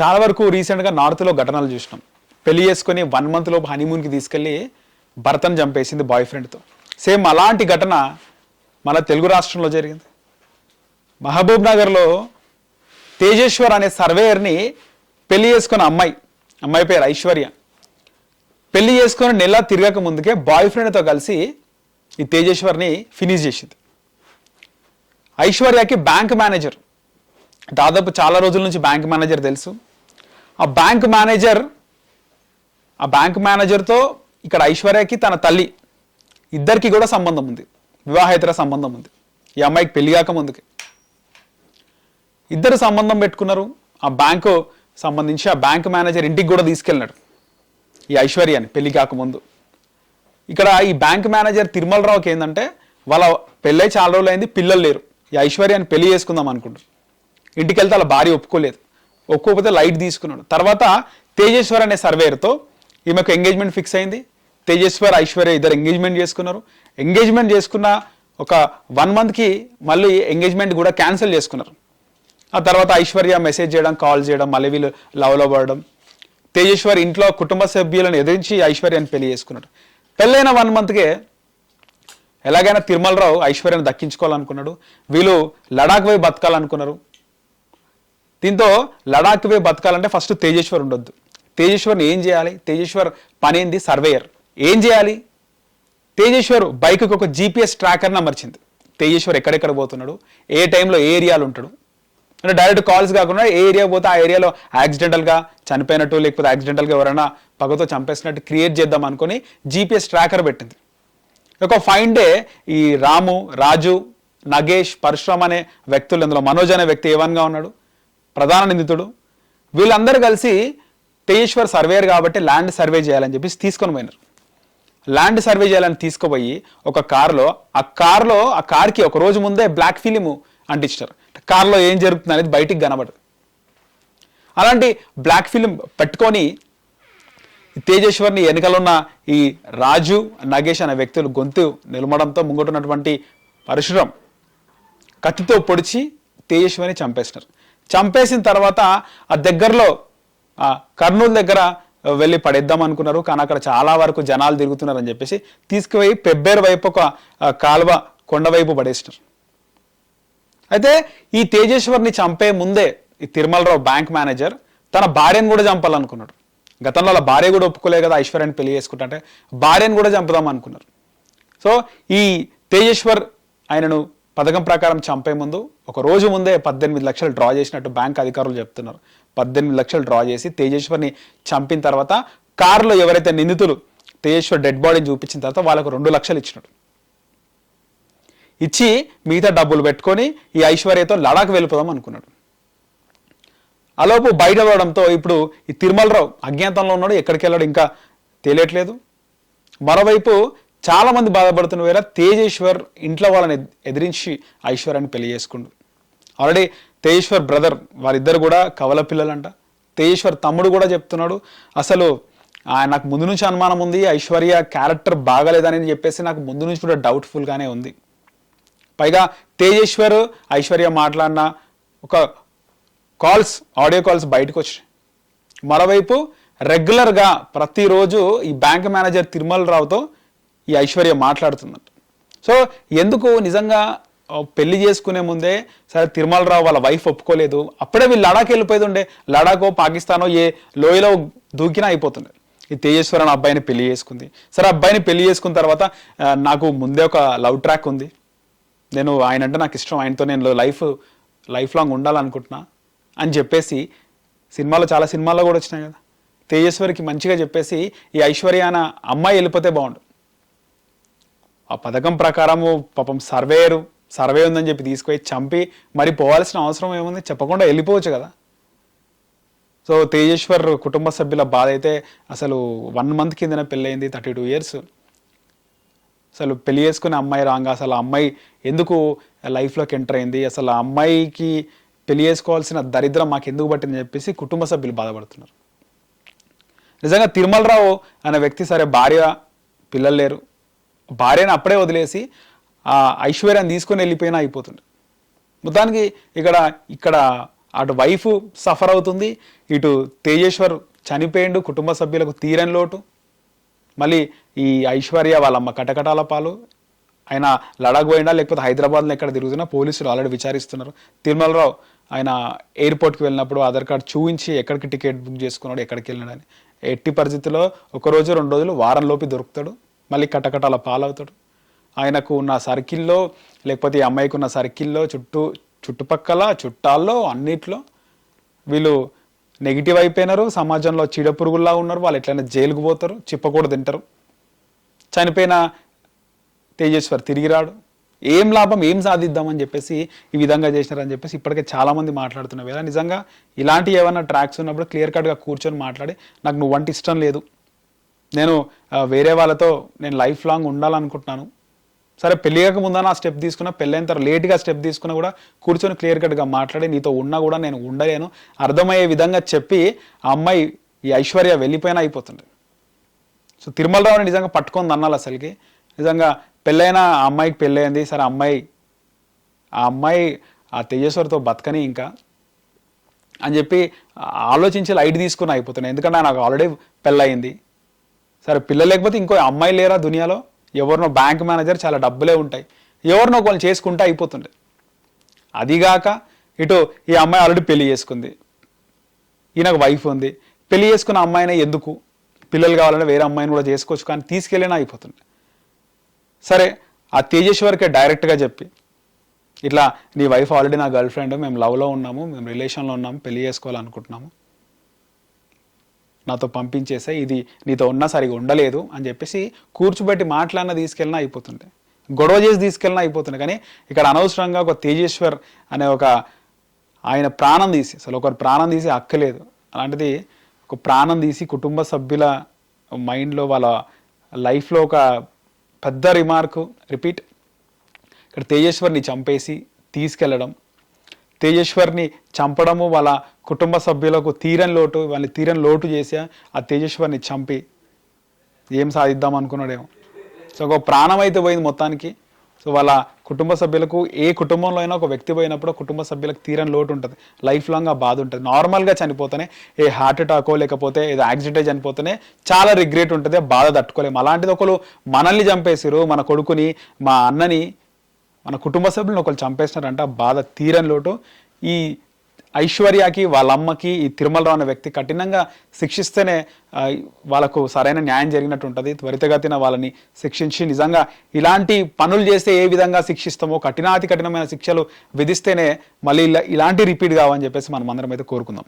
చాలా వరకు రీసెంట్గా నార్త్లో ఘటనలు చూసినాం. పెళ్ళి చేసుకొని వన్ మంత్ లోపు హనీమూన్కి తీసుకెళ్ళి భర్తను చంపేసింది బాయ్ ఫ్రెండ్తో సేమ్ అలాంటి ఘటన మన తెలుగు రాష్ట్రంలో జరిగింది. మహబూబ్ నగర్లో తేజేశ్వర్ అనే సర్వేయర్ని పెళ్ళి చేసుకున్న అమ్మాయి అమ్మాయి పేరు ఐశ్వర్య. పెళ్ళి చేసుకుని నెల తిరగక ముందుకే బాయ్ ఫ్రెండ్తో కలిసి ఈ తేజేశ్వర్ని ఫినిష్ చేసింది. ఐశ్వర్యకి బ్యాంక్ మేనేజర్ దాదాపు చాలా రోజుల నుంచి బ్యాంక్ మేనేజర్ తెలుసు. ఆ బ్యాంక్ మేనేజర్ ఆ బ్యాంక్ మేనేజర్తో ఇక్కడ ఐశ్వర్యకి తన తల్లి ఇద్దరికి కూడా సంబంధం ఉంది. వివాహేతర సంబంధం ఉంది. ఈ అమ్మాయికి పెళ్ళి కాక ముందుకి. ఇద్దరు సంబంధం పెట్టుకున్నారు. ఆ బ్యాంకు సంబంధించి ఆ బ్యాంక్ మేనేజర్ ఇంటికి కూడా తీసుకెళ్ళినాడు. ఈ ఐశ్వర్యాన్ని పెళ్ళి కాకముందు ఇక్కడ ఈ బ్యాంక్ మేనేజర్ తిరుమలరావుకి ఏంటంటే వాళ్ళ పెళ్ళై చాలా రోజులు అయింది పిల్లలు లేరు. ఈ ఐశ్వర్యాన్ని పెళ్ళి చేసుకుందాం అనుకుంటారు ఇంటికి వెళ్తే అలా భార్య ఒప్పుకోలేదు. ఒప్పుకోకపోతే లైట్ తీసుకున్నాడు. తర్వాత తేజేశ్వర్ అనే సర్వేయర్తో ఈమెకు ఎంగేజ్మెంట్ ఫిక్స్ అయింది. తేజేశ్వర్ ఐశ్వర్య ఇద్దరు ఎంగేజ్మెంట్ చేసుకున్నారు. ఎంగేజ్మెంట్ చేసుకున్న ఒక వన్ మంత్కి మళ్ళీ ఎంగేజ్మెంట్ కూడా క్యాన్సిల్ చేసుకున్నారు. ఆ తర్వాత ఐశ్వర్య మెసేజ్ చేయడం కాల్ చేయడం మళ్ళీ వీళ్ళు లవ్లో పడడం. తేజేశ్వర్ ఇంట్లో కుటుంబ సభ్యులను ఎదిరించి ఐశ్వర్యాన్ని పెళ్ళి చేసుకున్నాడు. పెళ్ళైన వన్ మంత్కే ఎలాగైనా తిరుమలరావు ఐశ్వర్యను దక్కించుకోవాలనుకున్నాడు. వీళ్ళు లడాక్ పోయి బతకాలనుకున్నారు. దీంతో లడాక్ పోయి బతకాలంటే ఫస్ట్ తేజేశ్వర్ ఉండొద్దు. తేజేశ్వర్ని ఏం చేయాలి? తేజేశ్వర్ పని ఏంది సర్వేయర్. ఏం చేయాలి? తేజేశ్వర్ బైక్కి ఒక జీపీఎస్ ట్రాకర్ని అమర్చింది. తేజేశ్వర్ ఎక్కడెక్కడ పోతున్నాడు? ఏ టైంలో ఏ ఏరియాలు ఉంటాడు? అంటే డైరెక్ట్ కాల్స్ కాకుండా ఏ ఏరియా పోతే ఆ ఏరియాలో యాక్సిడెంటల్గా చనిపోయినట్టు లేకపోతే యాక్సిడెంటల్గా ఎవరైనా పగతో చంపేసినట్టు క్రియేట్ చేద్దాం అనుకొని జీపీఎస్ ట్రాకర్ పెట్టింది. ఒక ఫైన్ డే ఈ రాము రాజు నగేష్ పరశురామ్ అనే వ్యక్తులు ఇందులో మనోజ్ అనే వ్యక్తి ఏవన్గా ఉన్నాడు? ప్రధాన నిందితుడు. వీళ్ళందరూ కలిసి తేజేశ్వర్ సర్వేయర్ కాబట్టి ల్యాండ్ సర్వే చేయాలని చెప్పేసి తీసుకొని పోయినారు. ల్యాండ్ సర్వే చేయాలని తీసుకుపోయి ఒక కారులో ఆ కారులో ఆ కార్కి ఒక రోజు ముందే బ్లాక్ ఫిలిం అంటించారు. కార్లో ఏం జరుగుతుంది అనేది బయటికి కనబడదు. అలాంటి బ్లాక్ ఫిలిం పెట్టుకొని తేజేశ్వర్ని వెనుకలున్న ఈ రాజు నగేష్ అనే వ్యక్తులు గొంతు నిలమడంతో ముంగటున్నటువంటి పరశురం కత్తితో పొడిచి తేజేశ్వరిని చంపేసినారు. చంపేసిన తర్వాత ఆ దగ్గరలో కర్నూలు దగ్గర వెళ్ళి పడేద్దాం అనుకున్నారు. కానీ అక్కడ చాలా వరకు జనాలు తిరుగుతున్నారని చెప్పేసి తీసుకుపోయి పెబ్బేరు వైపు ఒక కాలువ కొండ వైపు పడేసినారు. అయితే ఈ తేజేశ్వర్ని చంపే ముందే ఈ తిరుమలరావు బ్యాంక్ మేనేజర్ తన భార్యను కూడా చంపాలనుకున్నాడు. గతంలో అలా భార్య కూడా ఒప్పుకోలే కదా ఐశ్వర్యాన్ని పెళ్ళి చేసుకుంటా అంటే భార్యను కూడా చంపుదాం అనుకున్నారు. సో ఈ తేజేశ్వర్ ఆయనను పథకం ప్రకారం చంపే ముందు ఒక రోజు ముందే పద్దెనిమిది లక్షలు డ్రా చేసినట్టు బ్యాంక్ అధికారులు చెప్తున్నారు. పద్దెనిమిది లక్షలు డ్రా చేసి తేజేశ్వర్ని చంపిన తర్వాత కారులో ఎవరైతే నిందితులు తేజేశ్వర్ డెడ్ బాడీని చూపించిన తర్వాత వాళ్ళకు రెండు లక్షలు ఇచ్చినాడు. ఇచ్చి మిగతా డబ్బులు పెట్టుకొని ఈ ఐశ్వర్యతో లడాక్ వెళ్ళిపోదాం అనుకున్నాడు. అలోపు బయట పడడంతో ఇప్పుడు ఈ తిరుమలరావు అజ్ఞాతంలో ఉన్నాడు ఎక్కడికి వెళ్ళాడు ఇంకా తెలియట్లేదు. మరోవైపు చాలా మంది బాధపడుతున్న వేళ తేజేశ్వర్ ఇంట్లో వాళ్ళని ఎదిరించి ఐశ్వర్యాన్ని పెళ్ళి చేసుకుండు. ఆల్రెడీ తేజేశ్వర్ బ్రదర్ వారిద్దరు కూడా కవల పిల్లలంట. తేజేశ్వర్ తమ్ముడు కూడా చెప్తున్నాడు అసలు నాకు ముందు నుంచి అనుమానం ఉంది ఐశ్వర్య క్యారెక్టర్ బాగాలేదని చెప్పేసి నాకు ముందు నుంచి కూడా డౌట్ఫుల్గానే ఉంది. పైగా తేజేశ్వర్ ఐశ్వర్య మాట్లాడిన ఒక కాల్స్ ఆడియో కాల్స్ బయటకు వచ్చినాయి. మరోవైపు రెగ్యులర్గా ప్రతిరోజు ఈ బ్యాంక్ మేనేజర్ తిరుమల రావుతో ఈ ఐశ్వర్య మాట్లాడుతుందంట. సో ఎందుకు నిజంగా పెళ్ళి చేసుకునే ముందే సరే తిరుమలరావు వాళ్ళ వైఫ్ ఒప్పుకోలేదు. అప్పుడే వీళ్ళు లడాక్ వెళ్ళిపోయేది ఉండే లడాకో పాకిస్తానో ఏ లోయలో దూకినా అయిపోతుండే. ఈ తేజేశ్వర్ అబ్బాయిని పెళ్ళి చేసుకుంది. సరే అబ్బాయిని పెళ్ళి చేసుకున్న తర్వాత నాకు ముందే ఒక లవ్ ట్రాక్ ఉంది. నేను ఆయన అంటే నాకు ఇష్టం. ఆయనతో నేను లైఫ్ లైఫ్ లాంగ్ ఉండాలనుకుంటున్నా అని చెప్పేసి సినిమాలో చాలా సినిమాల్లో కూడా వచ్చినాయి కదా. తేజేశ్వరికి మంచిగా చెప్పేసి ఈ ఐశ్వర్య అమ్మాయి వెళ్ళిపోతే బాగుండు. ఆ పథకం ప్రకారము పాపం సర్వేయరు సర్వే ఉందని చెప్పి తీసుకుపోయి చంపి మరి పోవాల్సిన అవసరం ఏముంది? చెప్పకుండా వెళ్ళిపోవచ్చు కదా. సో తేజేశ్వర్ కుటుంబ సభ్యుల బాధ అయితే అసలు వన్ మంత్ కిందన పెళ్ళయింది థర్టీ టూ ఇయర్స్. అసలు పెళ్ళి చేసుకునే అమ్మాయి రాగా అసలు అమ్మాయి ఎందుకు లైఫ్లోకి ఎంటర్ అయింది? అసలు ఆ అమ్మాయికి పెళ్ళి చేసుకోవాల్సిన దరిద్రం మాకు ఎందుకు పట్టిందని చెప్పేసి కుటుంబ సభ్యులు బాధపడుతున్నారు. నిజంగా తిరుమలరావు అనే వ్యక్తి సరే భార్య పిల్లలు లేరు. భార్యను అప్పుడే వదిలేసి ఆ ఐశ్వర్యాన్ని తీసుకొని వెళ్ళిపోయినా అయిపోతుంది. మొత్తానికి ఇక్కడ ఇక్కడ అటు వైఫ్ సఫర్ అవుతుంది ఇటు తేజేశ్వర్ చనిపోయిండు కుటుంబ సభ్యులకు తీరని లోటు. మళ్ళీ ఈ ఐశ్వర్య వాళ్ళమ్మ కటకటాల పాలు. ఆయన లడాక్ పోయినా లేకపోతే హైదరాబాద్లో ఎక్కడ తిరుగుతున్నా పోలీసులు ఆల్రెడీ విచారిస్తున్నారు. తిరుమలరావు ఆయన ఎయిర్పోర్ట్కి వెళ్ళినప్పుడు ఆధార్ కార్డు చూపించి ఎక్కడికి టికెట్ బుక్ చేసుకున్నాడు ఎక్కడికి వెళ్ళినాడని. ఎట్టి పరిస్థితుల్లో ఒక రోజు రెండు రోజులు వారంలోపు దొరుకుతాడు. మళ్ళీ కటకటాల పాలవుతాడు. ఆయనకు ఉన్న సర్కిల్లో లేకపోతే ఈ అమ్మాయికి ఉన్న సర్కిల్లో చుట్టూ చుట్టుపక్కల చుట్టాల్లో అన్నిట్లో వీళ్ళు నెగిటివ్ అయిపోయినారు. సమాజంలో చీడపురుగుల్లా ఉన్నారు. వాళ్ళు ఎట్లయినా జైలుకు పోతారు. చిప్పకూడ తింటారు. చనిపోయిన తేజేశ్వర్ తిరిగి రాడు. ఏం లాభం ఏం సాధిద్దామని చెప్పేసి ఈ విధంగా చేసినారని చెప్పేసి ఇప్పటికే చాలామంది మాట్లాడుతున్నారు. కదా నిజంగా ఇలాంటి ఏమైనా ట్రాక్స్ ఉన్నప్పుడు క్లియర్ కట్గా కూర్చొని మాట్లాడి నాకు నువ్వంటే ఇష్టం లేదు. నేను వేరే వాళ్ళతో నేను లైఫ్ లాంగ్ ఉండాలనుకుంటున్నాను. సరే పెళ్ళిగాక ముందన ఆ స్టెప్ తీసుకున్నా పెళ్ళైన తర్వాత లేట్గా స్టెప్ తీసుకున్నా కూడా కూర్చొని క్లియర్ కట్గా మాట్లాడి నీతో ఉన్నా కూడా నేను ఉండలేను. అర్థమయ్యే విధంగా చెప్పి ఆ అమ్మాయి ఈ ఐశ్వర్య వెళ్ళిపోయినా అయిపోతుంది. సో తిరుమలరావుని నిజంగా పట్టుకుంది అన్నాలి అసలుకి. నిజంగా పెళ్ళైన ఆ అమ్మాయికి పెళ్ళయింది సరే అమ్మాయి ఆ అమ్మాయి ఆ తేజేశ్వరితో బతకని ఇంకా అని చెప్పి ఆలోచించి లైట్ తీసుకుని అయిపోతున్నాయి. ఎందుకంటే నాకు ఆల్రెడీ పెళ్ళయింది. సరే పిల్లలు లేకపోతే ఇంకో అమ్మాయి లేరా దునియాలో? ఎవరినో బ్యాంక్ మేనేజర్ చాలా డబ్బులే ఉంటాయి. ఎవరినో ఒకళ్ళు చేసుకుంటే అయిపోతుండే. అదిగాక ఇటు ఈ అమ్మాయి ఆల్రెడీ పెళ్ళి చేసుకుంది. ఈయనకు వైఫ్ ఉంది. పెళ్ళి చేసుకున్న అమ్మాయినే ఎందుకు? పిల్లలు కావాలంటే వేరే అమ్మాయిని కూడా చేసుకోవచ్చు కానీ తీసుకెళ్ళినా అయిపోతుండే. సరే ఆ తేజేశ్వర్కే డైరెక్ట్గా చెప్పి ఇట్లా నీ వైఫ్ ఆల్రెడీ నా గర్ల్ ఫ్రెండ్ మేము లవ్లో ఉన్నాము మేము రిలేషన్లో ఉన్నాము పెళ్ళి చేసుకోవాలనుకుంటున్నాము. నాతో పంపించేసే ఇది నీతో ఉన్నా సరిగా ఉండలేదు అని చెప్పేసి కూర్చోబెట్టి మాట్లాడిన తీసుకెళ్ళినా అయిపోతుండే. గొడవ చేసి తీసుకెళ్ళినా అయిపోతుండే. కానీ ఇక్కడ అనవసరంగా ఒక తేజేశ్వర్ అనే ఒక ఆయన ప్రాణం తీసి అసలు ఒకరు ప్రాణం తీసి అక్కలేదు అలాంటిది ఒక ప్రాణం తీసి కుటుంబ సభ్యుల మైండ్లో వాళ్ళ లైఫ్లో ఒక పెద్ద రిమార్కు రిపీట్ ఇక్కడ తేజేశ్వర్ని చంపేసి తీసుకెళ్ళడం తేజేశ్వర్ని చంపడము వాళ్ళ కుటుంబ సభ్యులకు తీరని లోటు వాళ్ళని తీరని లోటు చేసి ఆ తేజేశ్వర్ని చంపి ఏం సాధిద్దాం అనుకున్నాడేమో. సో ఒక ప్రాణం అయితే పోయింది మొత్తానికి. సో వాళ్ళ కుటుంబ సభ్యులకు ఏ కుటుంబంలో అయినా ఒక వ్యక్తి పోయినప్పుడు కుటుంబ సభ్యులకు తీరని లోటు ఉంటుంది. లైఫ్ లాంగ్ ఆ బాధ ఉంటుంది. నార్మల్గా చనిపోతేనే ఏ హార్ట్ అటాకో లేకపోతే ఏదో యాక్సిడెంట్ చనిపోతేనే చాలా రిగ్రెట్ ఉంటుంది బాధ తట్టుకోలేము. అలాంటిది ఒకరు మనల్ని చంపేసారు మన కొడుకుని మా అన్నని మన కుటుంబ సభ్యులను ఒకరు చంపేసినారంట బాధ తీరని లోటు. ఈ ఐశ్వర్యకి వాళ్ళ అమ్మకి ఈ తిరుమలరావు అనే వ్యక్తి కఠినంగా శిక్షిస్తేనే వాళ్ళకు సరైన న్యాయం జరిగినట్టు ఉంటుంది. త్వరితగతిన వాళ్ళని శిక్షించి నిజంగా ఇలాంటి పనులు చేస్తే ఏ విధంగా శిక్షిస్తామో కఠినాతి కఠినమైన శిక్షలు విధిస్తేనే మళ్ళీ ఇలా ఇలాంటి రిపీట్ కావని చెప్పేసి మనం అందరం అయితే కోరుకుందాం.